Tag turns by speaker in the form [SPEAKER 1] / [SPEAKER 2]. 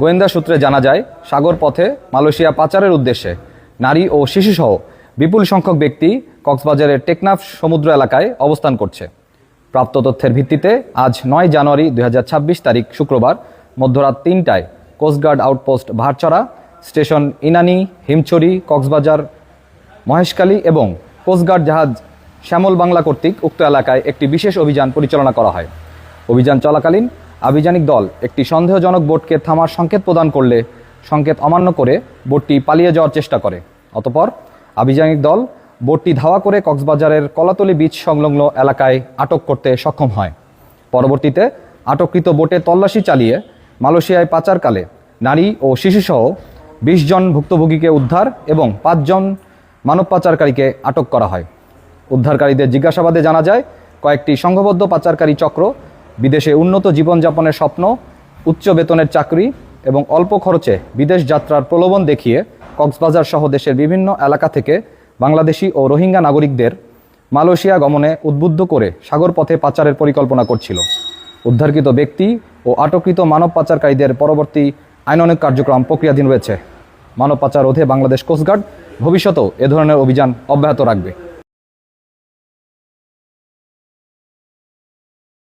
[SPEAKER 1] গোয়েন্দা সূত্রে জানা যায়, সাগর পথে মালয়েশিয়া পাচারের উদ্দেশ্যে নারী ও শিশুসহ বিপুল সংখ্যক ব্যক্তি কক্সবাজারের টেকনাফ সমুদ্র এলাকায় অবস্থান করছে। প্রাপ্ত তথ্যের ভিত্তিতে আজ নয় জানুয়ারি দু হাজার ছাব্বিশ তারিখ শুক্রবার মধ্যরাত তিনটায় coast guard outpost Bharchara station Inani, Himchhari, Cox's Bazar Maheshkhali এবং কোস্টগার্ড জাহাজ শ্যামল বাংলা কর্তৃক উক্ত এলাকায় একটি বিশেষ অভিযান পরিচালনা করা হয়। অভিযান চলাকালীন আভিযানিক দল একটি সন্দেহজনক বোটকে থামার সংকেত প্রদান করলে সংকেত অমান্য করে বোটটি পালিয়ে যাওয়ার চেষ্টা করে। অতপর আভিযানিক দল বোটটি ধাওয়া করে কক্সবাজারের কলাতলি বিচ সংলগ্ন এলাকায় আটক করতে সক্ষম হয়। পরবর্তীতে আটককৃত বোটে তল্লাশি চালিয়ে মালয়েশিয়ায় পাচারকালে নারী ও শিশুসহ বিশ জন ভুক্তভোগীকে উদ্ধার এবং পাঁচজন মানব পাচারকারীকে আটক করা হয়। উদ্ধারকারীদের জিজ্ঞাসাবাদে জানা যায়, কয়েকটি সংঘবদ্ধ পাচারকারী চক্র বিদেশে উন্নত জীবনযাপনের স্বপ্ন, উচ্চ বেতনের চাকরি এবং অল্প খরচে বিদেশ যাত্রার প্রলোভন দেখিয়ে কক্সবাজার সহ দেশের বিভিন্ন এলাকা থেকে বাংলাদেশি ও রোহিঙ্গা নাগরিকদের মালয়েশিয়া গমনে উদ্বুদ্ধ করে সাগর পথে পাচারের পরিকল্পনা করছিল। উদ্ধারকৃত ব্যক্তি ও আটককৃত মানব পাচারকারীদের পরবর্তী আইনানুগ কার্যক্রম প্রক্রিয়াধীন রয়েছে। মানব পাচার রোধে বাংলাদেশ কোস্টগার্ড ভবিষ্যতেও এ ধরনের অভিযান অব্যাহত রাখবে।